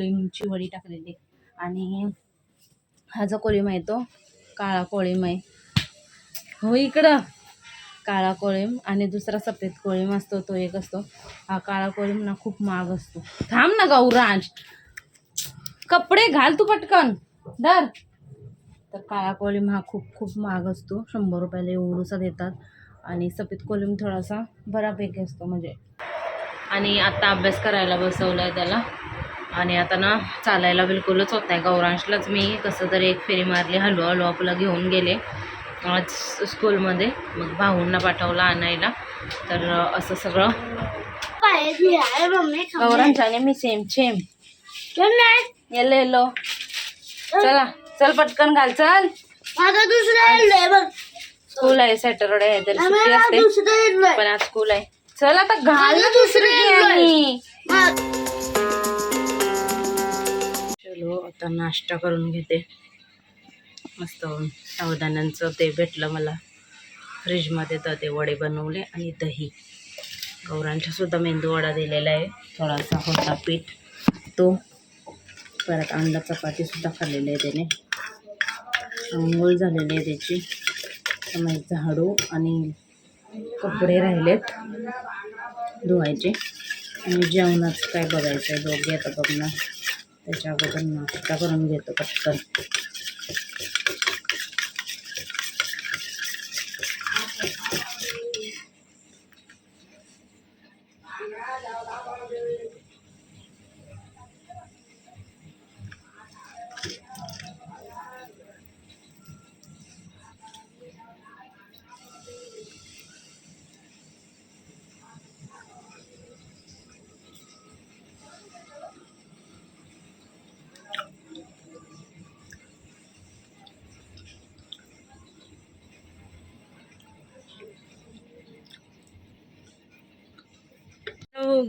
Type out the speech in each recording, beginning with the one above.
कोळीमची वडी टाकलेली. आणि हा जो कोळीम आहे तो काळा कोळीम आहे. हो इकडं काळा कोळीम आणि दुसरा सफेद कोळीम असतो तो एक असतो. हा काळा कोळीम ना खूप महाग असतो. थांब ना गौरांश कपडे घाल तू पटकन. धर. तर काळा कोळीम हा खूप खूप महाग असतो. शंभर रुपयाला एवढूसा देतात. आणि सफेद कोळीम थोडासा बऱ्यापैकी असतो म्हणजे. आणि आता अभ्यास करायला बसवलं आहे त्याला. आणि आता ना चालायला बिलकुलच होत नाही. गौरांशलाच मी कसं तरी एक फेरी मारली हलू हलू आपलं घेऊन गेले. आज स्कूलमध्ये मग भाऊंना पाठवलं आणायला. तर असं सगळं. गौरांश आणि मी सेम सेम येलो येलो. चला चल पटकन घाल चल. माझा दुसरा स्कूल आहे सॅटरडे आहे तर सुट्टी असते. पण आज स्कूल आहे. चल आता घाल दुसरी आलो. आता नाश्ता करून घेते. मस्त सावधानांचं ते भेटलं मला. फ्रीजमध्ये तर ते वडे बनवले आणि दही. गौरांच्या सुद्धा मेंदू वडा दिलेला आहे. थोडासा होता पीठ. तो परत अंडा चपातीसुद्धा खाल्लेली आहे त्याने. आंघोळ झालेली आहे त्याची. त्यामुळे झाडू आणि कपडे राहिलेत धुवायचे. आणि जेवणाचं काय बघायचं आहे दोघे आता बघणार. त्याच्या अगोदर नाश्ता करून घेतो पटकन.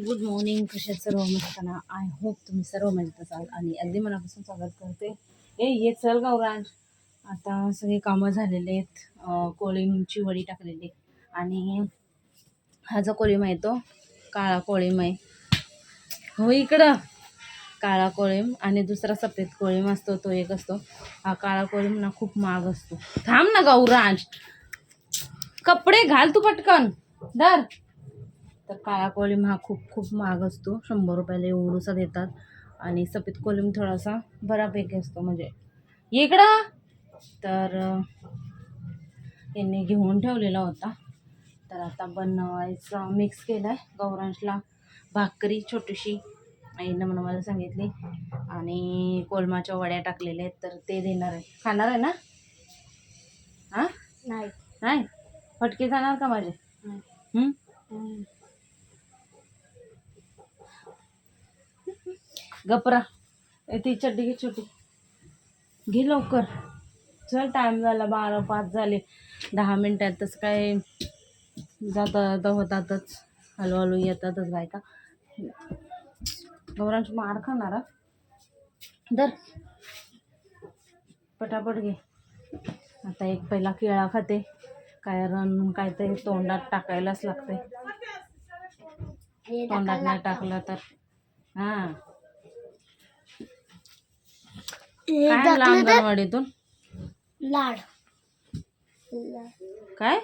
गुड मॉर्निंग कशा सर्व मस्त ना आय होप तुम्ही सर्व मजेत असाल आणि अगदी मनापासून स्वागत करते. ए ये चल गौराज. आता सगळे कामं झालेले आहेत. कोळीमची वडी टाकलेली. आणि हा जो कोळीम आहे तो काळा कोळीम आहे. हो इकडं. काळा कोळीम आणि दुसरा सफेद कोळीम असतो तो एक असतो. हा काळा कोळीम ना खूप महाग असतो. थांब ना गौराज. कपडे घाल तू पटकन. धर. तर काळा कोळीम हा खूप खूप महाग असतो. शंभर रुपयाला एवढूसा देतात. आणि सफेद कोळीम थोडासा बऱ्यापैकी असतो. म्हणजे इकडं! तर यांनी घेऊन ठेवलेला होता. तर आता बनवायचा मिक्स केला आहे गौरांशला भाकरी छोटीशी आईनं म्हणून मला सांगितली. आणि कोलमाच्या वड्या टाकलेल्या आहेत. तर ते देणार आहे. खाणार आहे ना? हां? नाही. नाही? फटके जाणार का माझे? गपरा ती चड्डी घे छोटी घे लवकर. चल टाईम झाला बारा पाच झाले. दहा मिनटात तसं काय जाता जाता होतातच हळूहळू येतातच बायका. गौरांश मार खाणार? धर. पटापट घे. आता एक पहिला केळा खाते. काय ते तोंडात टाकायलाच लागते तोंडात नाही टाकलं तर. हां. काय आणलं अंगणवाडीतून? लाड. काय?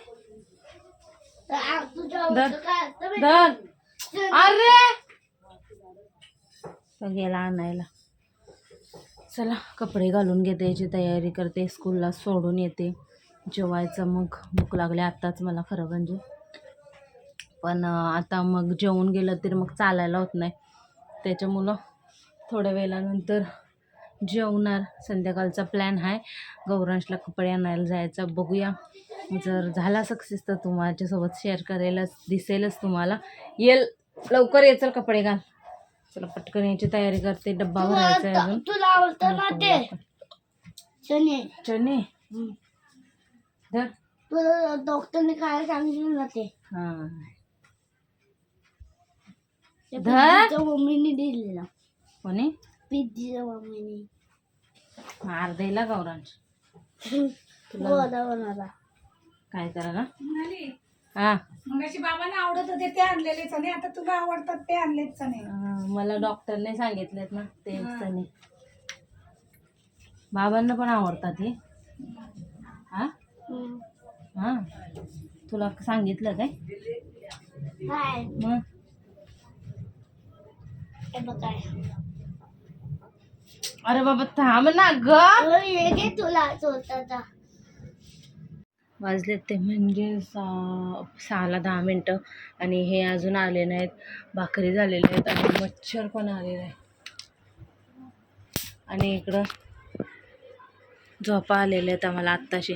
धर. अरे! तो गेला आणायला. चला कपडे घालून घेते याची तयारी करते स्कूलला सोडून येते. जेवायचं मग. भूक लागली आत्ताच मला खरं म्हणजे. पण आता मग जेवून गेलं तरी मग चालायला होत नाही. त्याच्यामुळं थोड्या वेळानंतर जेवणार. संध्याकाळचा प्लॅन आहे गौरांशला कपडे आणायला जायचं. बघूया. जर झाला सक्सेस तर तुमच्यासोबत शेअर करायलाच दिसेलच तुम्हाला. येल. लवकर ये. चल कपडे घाल. चला पटकन याची तयारी करते. डब्बा भरायचा आहे अजून. तुला आवडतं ना ते चणे. चणे? धर. तुला डॉक्टरने खायला सांगितलं ना ते हां धर. मम्मीने दिलेला. कोणी? मम्मीने मार द्यायला गौरांश. बोला काय करायला हा. मग अशी बाबांना आवडत होते ते आणलेले चणे. आता तुला आवडतात ते आणलेत चणे. हा, मला डॉक्टरने सांगितलेत ना ते चणे. बाबांना पण आवडतात हे. हा? हम्म. हा. तुला सांगितलं काय? काय? मग? हे बघ काय. अरे बाबा थांब ना ग. तुला स्वतःचा. वाजलेत ते म्हणजे सा सहाला दहा मिनटं. आणि हे अजून आले नाहीत. भाकरी झालेल्या आहेत आणि मच्छर पण आलेलं आहे आणि इकडं झोपा आलेल्या आहेत आम्हाला आत्ताशी.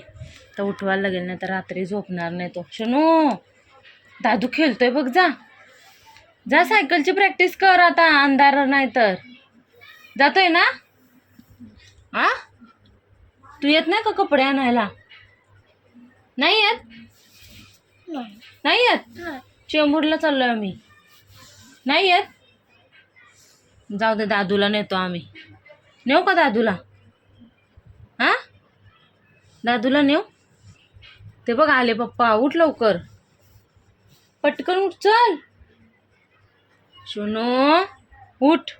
तर उठवायला लागेल नाही तर रात्री झोपणार नाही तो. शनू दादू खेळतोय बघ जा. जा सायकलची प्रॅक्टिस कर आता अंधार नाही तर. जातोय ना? आ? तू येत नाही का कपडे आणायला? नाही येत? नाही. नाही येत? चेंबूरला चाललोय आम्ही. नाही येत? जाऊ दे दादूला नेतो आम्ही. नेऊ का दादूला? हा दादूला नेऊ? ते बघ आले पप्पा उठ लवकर. पटकन उठ चल. शुनू उठ.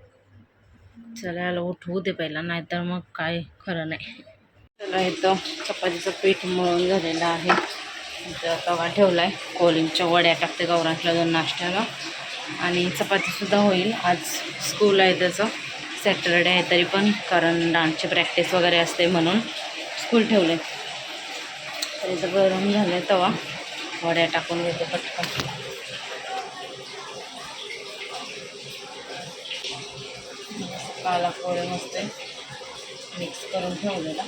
चला याला उठवू दे पहिला नाहीतर मग काय खरं नाही. चला इथं चपातीचं पीठ मळून झालेलं आहे. तवा ठेवला आहे कोलिंगच्या वड्या टाकते गौरांतल्या दोन नाश्त्याला आणि चपातीसुद्धा होईल. आज स्कूल आहे त्याचं. सॅटरडे आहे तरी पण कारण डान्सची प्रॅक्टिस वगैरे असते म्हणून स्कूल ठेवले तर इथं गरम झालं आहे तवा. वड्या टाकून घेते पटकन. काला पोळे मस्त मिक्स करून ठेवलेला.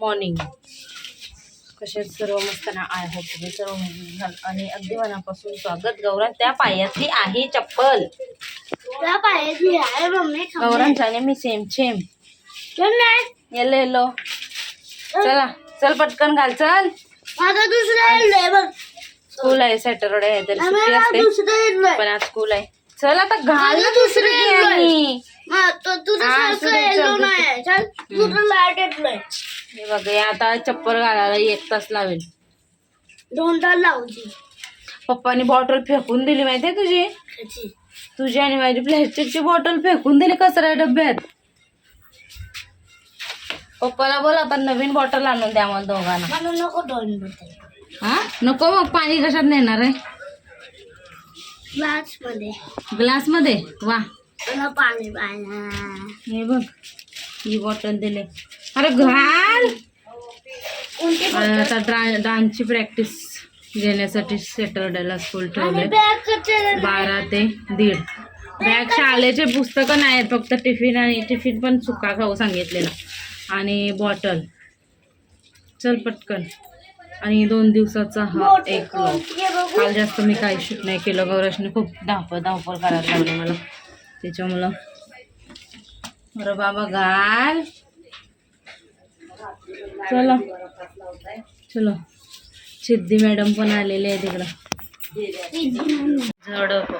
मॉर्निंग कसे सर्व मस्त ना आय होप तुम्ही सर्व झाल. आणि अगदी मनापासून स्वागत. गौरांग त्या पायातली आहे चप्पल. तुला पाहिजे आहे मम्मी गौरांग आणि मी सेम सेम येलो येलो. चला चल पटकन घाल चल. माझा दुसरा बघ. स्कूल आहे सॅटरडे आहे तरी सुट्टी असते. पण आज स्कूल आहे. चल आता घाल ना दुसरा. आणि. तो तुझा येलो नाही. चल तुझं लाइट येतलोय हे बघ आता चप्पल घालायला एक तास लावेल. दोन तास लावची पप्पानी बॉटल फेकून दिली माहितीये तुझी? त्याची तुझी आणि माझी प्लॅस्टिकची बॉटल फेकून दिली कचरा डब्यात. पप्पाला बोल आता नवीन बॉटल आणून द्या मला दोघांना. मला नको दोन बॉटल हा? नको मग पाणी कशात नेणार आहे? ग्लासमध्ये. ग्लासमध्ये? वा. मला पाणी पाहिजे. हे बघ ही बॉटल दिले. अरे घाल. आता डान्सची प्रॅक्टिस घेण्यासाठी सॅटरडेला स्कूल ठेवले. बारा ते दीड. बॅग शाळेचे पुस्तकं नाही आहेत फक्त टिफिन आणि टिफिन पण सुका खाऊ सांगितलेला. आणि बॉटल. चल पटकन. आणि दोन दिवसाचा हा एक काल जास्त मी काही शूट नाही केलं. गौरशने खूप धावपळ धावपळ करायला लागली मला. त्याच्यामुळं. बरं बाबा घाल. चला. चलो. सिद्धी मॅडम पण आलेले आहे तिकडं. झडप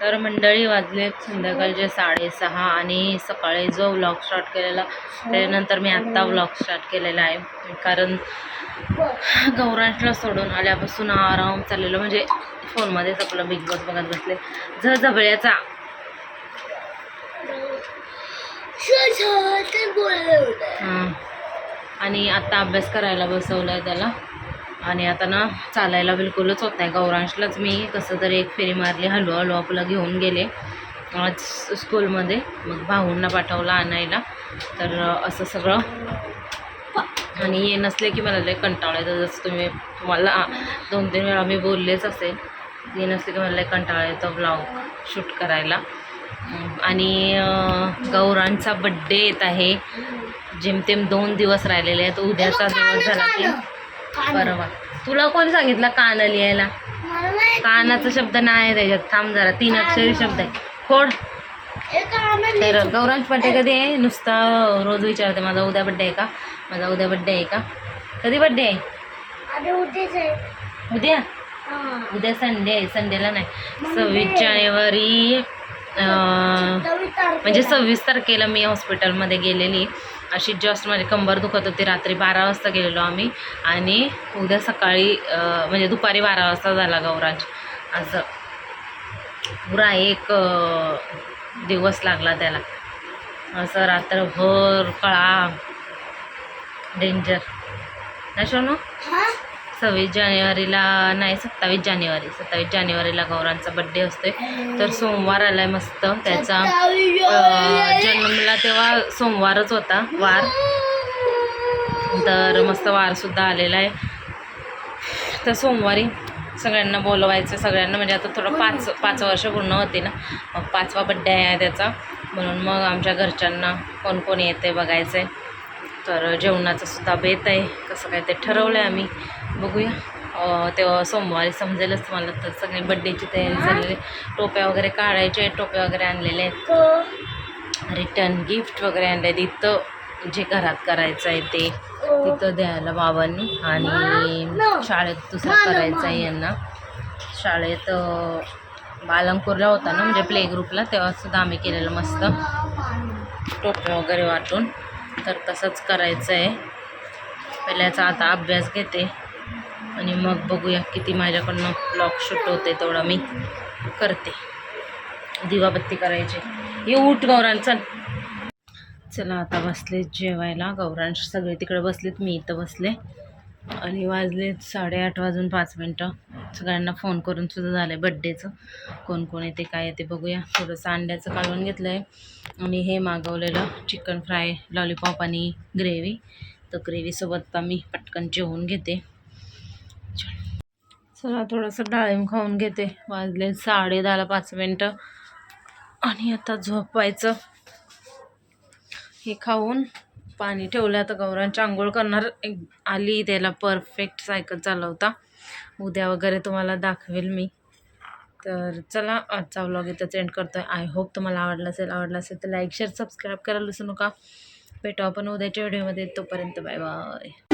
तर मंडळी वाजलेत संध्याकाळचे साडेसहा आणि सकाळी जो व्लॉग स्टार्ट केलेला त्यानंतर मी आत्ता व्लॉग स्टार्ट केलेला आहे. कारण गौरांशला सोडून आल्यापासून आराम चाललेलं म्हणजे फोनमध्येच आपलं बिग बॉस बघत बसले. झळझबळ्याचा हां. आणि आत्ता अभ्यास करायला बसवलं आहे त्याला. आणि आता ना चालायला बिलकुलच होत नाही. गौरांशलाच मी कसं तरी एक फेरी मारली हलू हलू आपलं घेऊन गेले. आज स्कूलमध्ये मग भाऊंना पाठवलं आणायला. तर असं सगळं. आणि हे नसले की मला लय कंटाळा येतो. जसं तुम्ही तुम्हाला दोन तीन वेळा मी बोललेच असेल. हे नसले की मला लय कंटाळा येतो ब्लॉग शूट करायला. आणि गौरांचा बड्डे येत आहे. जेमतेम दोन दिवस राहिलेले आहेत. उद्याचा दिवस झाला की परवा. तुला कोणी सांगितलं कान लिहायला? कानाचा शब्द नाही आहे त्याच्यात. थांब जरा. तीन अक्षरी शब्द आहे. खोड. तर गौरांच बड्डे कधी आहे? नुसता रोज विचारते. माझा उद्या बड्डे आहे का? माझा उद्या बड्डे आहे का? कधी बड्डे आहे? उद्या. उद्या संडे आहे. संडेला नाही. सव्वीस जानेवारी. म्हणजे सव्वीस तारखेला मी हॉस्पिटलमध्ये गेलेली. अशी जस्ट माझी म्हणजे कंबर दुखत होती. रात्री बारा वाजता गेलेलो आम्ही. आणि उद्या सकाळी म्हणजे दुपारी बारा वाजता झाला गौराज. असं पुरा एक दिवस लागला त्याला. असं रात्रभर कळा डेंजर ना शोनू सव्वीस जानेवारीला नाही सत्तावीस जानेवारी. सत्तावीस जानेवारीला गौरांचा बड्डे असतोय. तर सोमवार आलाय मस्त. त्याचा जन्मला तेव्हा सोमवारच होता वार. तर मस्त वारसुद्धा आलेला आहे. तर सोमवारी सगळ्यांना बोलवायचं सगळ्यांना म्हणजे आता थोडं पाच पाच वर्ष पूर्ण होते ना. मग पाचवा बड्डे आहे त्याचा. म्हणून मग आमच्या घरच्यांना कोण कोण येते बघायचं आहे तर जेवणाचं सुद्धा बेत आहे. कसं काय ते ठरवलं आहे आम्ही. बघूया. तेव्हा सोमवारी समजेलच तुम्हाला तर सगळी बड्डेची तयारी झालेली. टोप्या वगैरे काढायच्या आहेत टोप्या वगैरे आणलेले आहेत. रिटर्न गिफ्ट वगैरे आणले तिथं जे घरात करायचं आहे ते तिथं द्यायला बाबांनी. आणि शाळेत दुसरं करायचं आहे यांना. शाळेत बालंकूरला होता ना म्हणजे प्ले ग्रुपला तेव्हा सुद्धा आम्ही केलेलं मस्त. टोपे वगैरे वाटून. तर तसंच करायचं आहे. पहिल्याचा आता अभ्यास घेते. आणि मग बघूया किती माझ्याकडनं ब्लॉग शूट होते तेवढं मी करते. दिवाबत्ती करायची. ये उठ गौरांग चल. चला आता बसले जेवायला. गौरांश सगळे तिकडे बसलेत मी इथं बसले. आणि वाजलेत साडेआठ वाजून पाच मिनटं. सगळ्यांना फोन करून सुद्धा झालं आहे बड्डेचं कोण कोण येते काय येते बघूया. थोडंसं अंड्याचं काढून घेतलं आहे आणि हे मागवलेलं चिकन फ्राय लॉलीपॉप आणि ग्रेव्ही तर ग्रेव्हीसोबत आता मी पटकन जेवून घेते. चला थोडंसं डाळिंब खाऊन घेते. वाजले साडे दहाला पाच मिनटं. आणि आता झोपायचं. हे खाऊन पाणी ठेवलं. आता गौरांची आंघोळ करणार. एक आली त्याला परफेक्ट सायकल चालवता. उद्या वगैरे तुम्हाला दाखवेल मी. तर चला आजचा व्लॉग इथंच एंड करतो आहे आय होप तुम्हाला आवडला असेल आवडला असेल तर लाईक शेअर सबस्क्राईब करायला विसरू नका. भेटू आपण उद्याच्या व्हिडिओमध्ये तोपर्यंत बाय बाय